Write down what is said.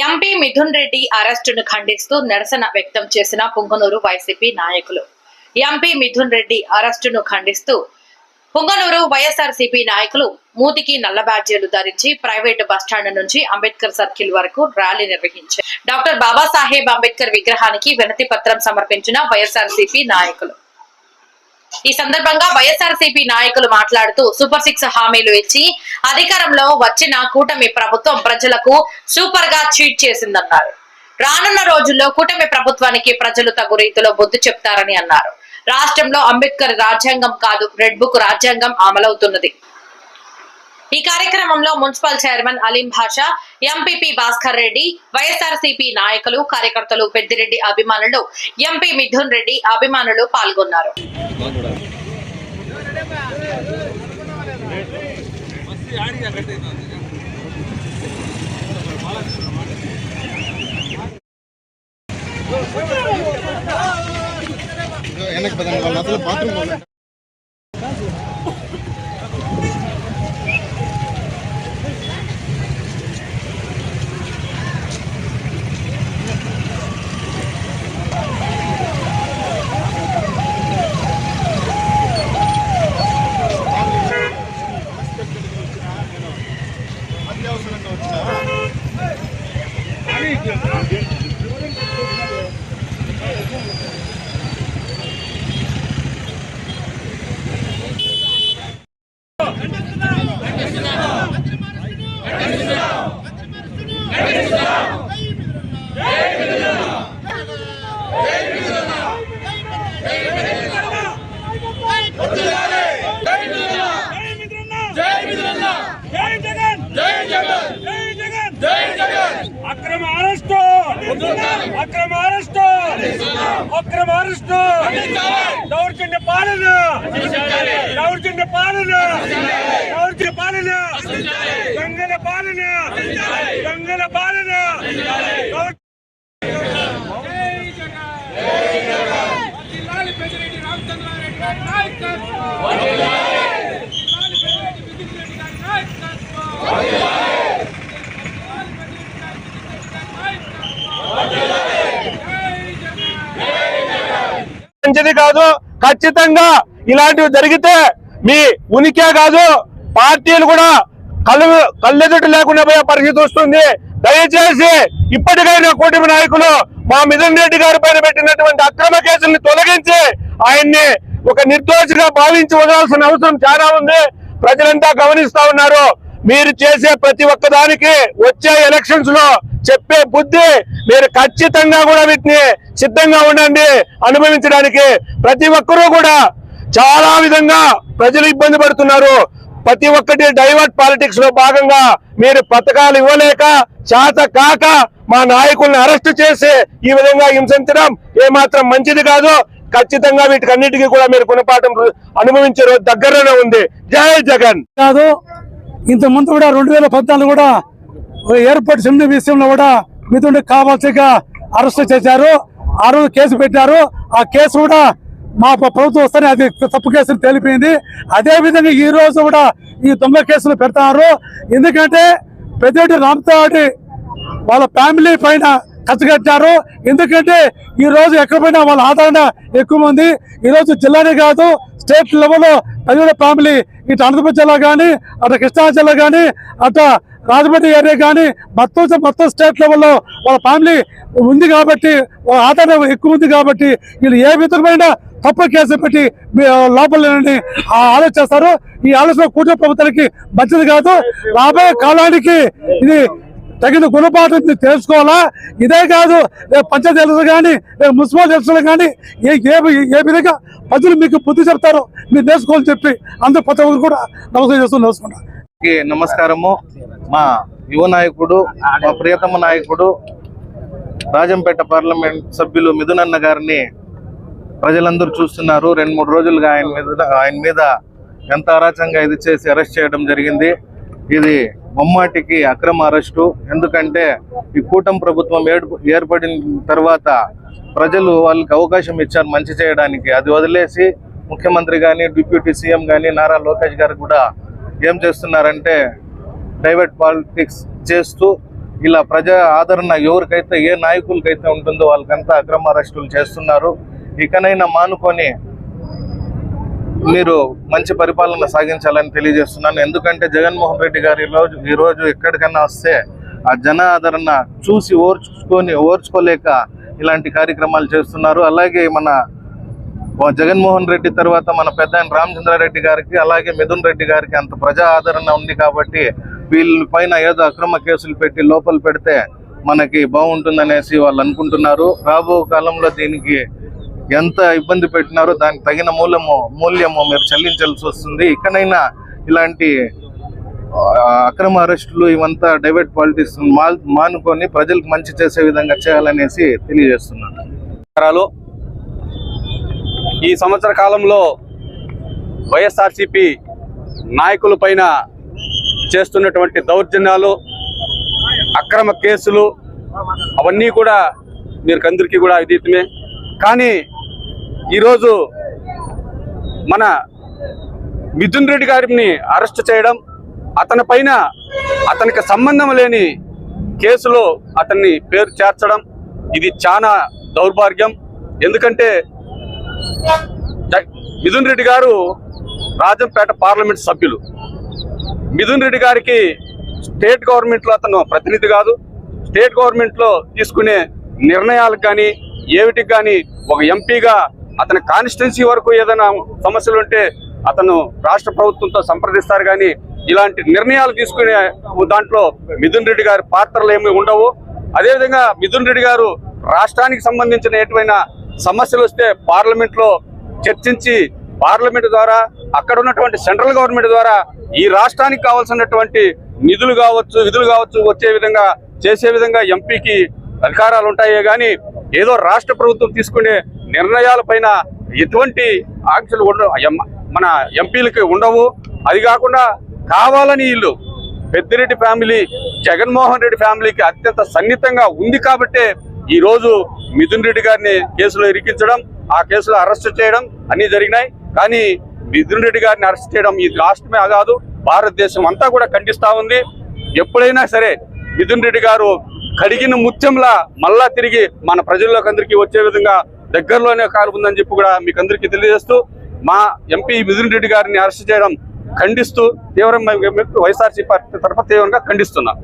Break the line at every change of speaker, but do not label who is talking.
MP Mithun Reddy అరెస్టును ఖండిస్తూ నిరసన వ్యక్తం చేసిన పుంగనూరు వైసీపీ నాయకులు. ఎంపీ మిథున్ రెడ్డి అరెస్టును ఖండిస్తూ పుంగనూరు వైఎస్ఆర్సీపీ నాయకులు మూతికి నల్ల బ్యాడ్జీలు ధరించి ప్రైవేటు బస్టాండ్ నుంచి అంబేద్కర్ సర్కిల్ వరకు ర్యాలీ నిర్వహించారు. డాక్టర్ బాబాసాహెబ్ అంబేద్కర్ విగ్రహానికి వినతి పత్రం సమర్పించిన వైఎస్ఆర్సీపీ నాయకులు. ఈ సందర్భంగా వైఎస్ఆర్సీపీ నాయకులు మాట్లాడుతూ సూపర్ సిక్స్ హామీలు ఇచ్చి అధికారంలో వచ్చిన కూటమి ప్రభుత్వం ప్రజలకు సూపర్గా చీట్ చేసిందన్నారు. రానున్న రోజుల్లో కూటమి ప్రభుత్వానికి ప్రజలు తగు రీతిలో బొద్దు చెప్తారని అన్నారు. రాష్ట్రంలో అంబేద్కర్ రాజ్యాంగం కాదు రెడ్ బుక్ రాజ్యాంగం అమలవుతున్నది. ఈ కార్యక్రమంలో మున్సిపల్ చైర్మన్ అలీం భాషా ఎంపీపీ భాస్కర్ రెడ్డి వైఎస్ఆర్సీపీ నాయకులు కార్యకర్తలు పెద్దిరెడ్డి అభిమానులు ఎంపీ మిథున్ రెడ్డి అభిమానులు పాల్గొన్నారు.
వెనక్కి పదండి వాళ్ళు అసలు బాత్రూమ్ అత్యవసరంగా వచ్చినా
జై జగన్ జై జగన్ జై జగన్ జై జగన్ అక్రమ అరెస్టు! అక్రమ అరెస్టు! అక్రమ అరెస్టు! దౌర్జన్య పాలన! దౌర్జన్య పాలన! దౌర్జన్య పాలన! దొంగల పాలన! దొంగల పాలన! రామచంద్రారెడ్డి గారి నాయకత్వం జిల్లాలి పెద్దిరెడ్డి విజిత్ రెడ్డి గారి నాయకత్వం
మంచిది కాదు ఖచ్చితంగా ఇలాంటివి జరిగితే మీ ఉనికే కాదు పార్టీలు కూడా కళ్ళు కళ్ళెదుట లేకుండా పోయే పరిస్థితి వస్తుంది. దయచేసి ఇప్పటికైనా కూటమి నాయకులు మా మిథున్ రెడ్డి గారి పైన పెట్టినటువంటి అక్రమ కేసుల్ని తొలగించి ఆయన్ని ఒక నిర్దోషిగా భావించి వదలాల్సిన అవసరం చాలా ఉంది. ప్రజలంతా గమనిస్తా ఉన్నారు. మీరు చేసే ప్రతి ఒక్కదానికి వచ్చే ఎలక్షన్స్లో చెప్పే బుద్ధి మీరు ఖచ్చితంగా కూడా వీటిని సిద్ధంగా ఉండండి అనుభవించడానికి. ప్రతి ఒక్కరూ కూడా చాలా విధంగా ప్రజలు ఇబ్బంది పడుతున్నారు. ప్రతి ఒక్కటి డైవర్ట్ పాలిటిక్స్లో భాగంగా మీరు పథకాలు ఇవ్వలేక చేత కాక మా నాయకుల్ని అరెస్ట్ చేసి ఈ విధంగా హింసించడం ఏమాత్రం మంచిది కాదు. ఖచ్చితంగా వీటికన్నిటికీ కూడా మీరు గుణపాఠం అనుభవించే రోజు దగ్గరలోనే ఉంది. జై జగన్!
కాదు ఇంత ముందు కూడా రెండు వేల పద్నాలుగు కూడా ఎయిర్పోర్ట్ సిమ్ని విషయంలో కూడా మిథున్ కావాల్సిగా అరెస్ట్ చేశారు. ఆ రోజు కేసు పెట్టారు. ఆ కేసు కూడా మా ప్రభుత్వం వస్తేనే అది తప్పు కేసులు తేలిపోయింది. అదే విధంగా ఈ రోజు కూడా ఈ దొంగ కేసులు పెడతారు. ఎందుకంటే పెద్దటి రామతాడి వాళ్ళ ఫ్యామిలీ పైన ఖర్చు కట్టారు. ఎందుకంటే ఈ రోజు ఎక్కడ వాళ్ళ ఆదరణ ఎక్కువ మంది. ఈ రోజు జిల్లానే కాదు స్టేట్ లెవెల్లో పదివేల ఫ్యామిలీ ఇటు అనంతపురం జిల్లా కానీ అటు కృష్ణా జిల్లా కానీ అటు రాజమండ్రి ఏరియా కానీ మొత్తం మొత్తం స్టేట్ లెవెల్లో వాళ్ళ ఫ్యామిలీ ఉంది కాబట్టి ఆధారం ఎక్కువ ఉంది కాబట్టి వీళ్ళు ఏ విధమైన తప్పు కేసు పెట్టి మీ లోపల ఆలోచిస్తారు ఈ ఆలోచన కూటమి ప్రభుత్వానికి మంచిది కాదు. రాబోయే కాలానికి ఇది తగిన గుణపాఠం తెలుసుకోవాలా? ఇదే కాదు రేపు పంచాయతీ ఎలక్షన్ కానీ రేపు మున్సిపల్ ఎలక్షన్ కానీ ఏ ఏ ఏ విధంగా ప్రజలు మీకు బుద్ధి చెప్తారో మీరు నేర్చుకోవాలని చెప్పి అందరూ ప్రతి ఒక్కరు కూడా నమస్కారం చేస్తూ నేర్చుకుంటారు
నమస్కారము. మా యువ నాయకుడు మా ప్రియతమ నాయకుడు రాజంపేట పార్లమెంట్ సభ్యులు మిథునన్న గారిని ప్రజలందరూ చూస్తున్నారు. రెండు మూడు రోజులుగా ఆయన మీద ఆయన మీద ఎంత అరాచంగా ఇది చేసి అరెస్ట్ చేయడం జరిగింది. ఇది మమ్మాటికి అక్రమ అరెస్టు. ఎందుకంటే ఈ కూటమి ప్రభుత్వం ఏర్పడిన తర్వాత ప్రజలు వాళ్ళకి అవకాశం ఇచ్చారు మంచి చేయడానికి. అది వదిలేసి ముఖ్యమంత్రి కానీ డిప్యూటీ సీఎం కానీ నారా లోకేష్ గారు కూడా ఏం చేస్తున్నారంటే ప్రైవేట్ పాలిటిక్స్ చేస్తూ ఇలా ప్రజా ఆదరణ ఎవరికైతే ఏ నాయకులకైతే ఉంటుందో వాళ్ళకంతా అక్రమ అరెస్టులు చేస్తున్నారు. ఇకనైనా మానుకొని మీరు మంచి పరిపాలన సాగించాలని తెలియజేస్తున్నాను. ఎందుకంటే జగన్మోహన్ రెడ్డి గారు ఈరోజు ఈరోజు ఎక్కడికైనా వస్తే ఆ జన ఆదరణ చూసి ఓర్చుకొని ఓర్చుకోలేక ఇలాంటి కార్యక్రమాలు చేస్తున్నారు. అలాగే మన జగన్మోహన్ రెడ్డి తర్వాత మన పెద్ద ఆయన రామచంద్రారెడ్డి గారికి అలాగే మిథున్ రెడ్డి గారికి అంత ప్రజా ఆదరణ ఉంది కాబట్టి వీళ్ళ పైన ఏదో అక్రమ కేసులు పెట్టి లోపల పెడితే మనకి బాగుంటుందనేసి వాళ్ళు అనుకుంటున్నారు. రాబో కాలంలో దీనికి ఎంత ఇబ్బంది పెట్టినారో దానికి తగిన మూలము మూల్యము మీరు చెల్లించాల్సి వస్తుంది. ఇకనైనా ఇలాంటి అక్రమ అరెస్టులు ఇవంతా డైవర్ట్ పాలిటిక్స్ మానుకొని ప్రజలకు మంచి చేసే విధంగా చేయాలనేసి తెలియజేస్తున్నాను.
ఈ సంవత్సర కాలంలో వైఎస్ఆర్సిపి నాయకుల పైన చేస్తున్నటువంటి దౌర్జన్యాలు అక్రమ కేసులు అవన్నీ కూడా మీరు అందరికీ కూడా విదితమే కానీ ఈరోజు మన మిథున్ రెడ్డి గారిని అరెస్ట్ చేయడం అతని పైన అతనికి సంబంధం లేని కేసులో అతన్ని పేరు చేర్చడం ఇది చాలా దౌర్భాగ్యం. ఎందుకంటే మిథున్ రెడ్డి గారు రాజంపేట పార్లమెంట్ సభ్యులు. మిథున్ రెడ్డి గారికి స్టేట్ గవర్నమెంట్లో అతను ప్రతినిధి కాదు. స్టేట్ గవర్నమెంట్లో తీసుకునే నిర్ణయాలకు కానీ ఏమిటికి కానీ ఒక ఎంపీగా అతని కాన్స్టిట్యున్సీ వరకు ఏదైనా సమస్యలు ఉంటే అతను రాష్ట్ర ప్రభుత్వంతో సంప్రదిస్తారు కానీ ఇలాంటి నిర్ణయాలు తీసుకునే దాంట్లో మిథున్ రెడ్డి గారి పాత్రలు ఏమి ఉండవు. అదేవిధంగా మిథున్ రెడ్డి గారు రాష్ట్రానికి సంబంధించిన ఎటువంటి సమస్యలు వస్తే పార్లమెంట్లో చర్చించి పార్లమెంట్ ద్వారా అక్కడ ఉన్నటువంటి సెంట్రల్ గవర్నమెంట్ ద్వారా ఈ రాష్ట్రానికి కావాల్సినటువంటి నిధులు కావచ్చు విధులు కావచ్చు వచ్చే విధంగా చేసే విధంగా ఎంపీకి అధికారాలు ఉంటాయే కానీ ఏదో రాష్ట్ర ప్రభుత్వం తీసుకునే నిర్ణయాలపైన ఎటువంటి ఆంక్షలు ఉండవు ఎం- మన ఎంపీలకి ఉండవు. అది కాకుండా కావాలని వీళ్ళు పెద్దిరెడ్డి ఫ్యామిలీ జగన్మోహన్ రెడ్డి ఫ్యామిలీకి అత్యంత సన్నిహితంగా ఉంది కాబట్టే ఈరోజు మిథున్ రెడ్డి గారిని కేసులో ఇరికించడం ఆ కేసులో అరెస్ట్ చేయడం అన్నీ జరిగినాయి. కానీ మిథున్ రెడ్డి గారిని అరెస్ట్ చేయడం ఈ రాష్ట్రమే కాదు భారతదేశం అంతా కూడా ఖండిస్తూ ఉంది. ఎప్పుడైనా సరే మిథున్ రెడ్డి గారు కడిగిన ముత్యంలా మళ్ళా తిరిగి మన ప్రజల్లోకి అందరికీ వచ్చే విధంగా దగ్గరలోనే కారు ఉందని చెప్పి కూడా మీకు అందరికీ తెలియజేస్తూ మా ఎంపీ మిథున్ రెడ్డి గారిని అరెస్ట్ చేయడం ఖండిస్తూ తీవ్రంగా వైఎస్ఆర్సీ పార్టీ తరఫున తీవ్రంగా ఖండిస్తున్నాం.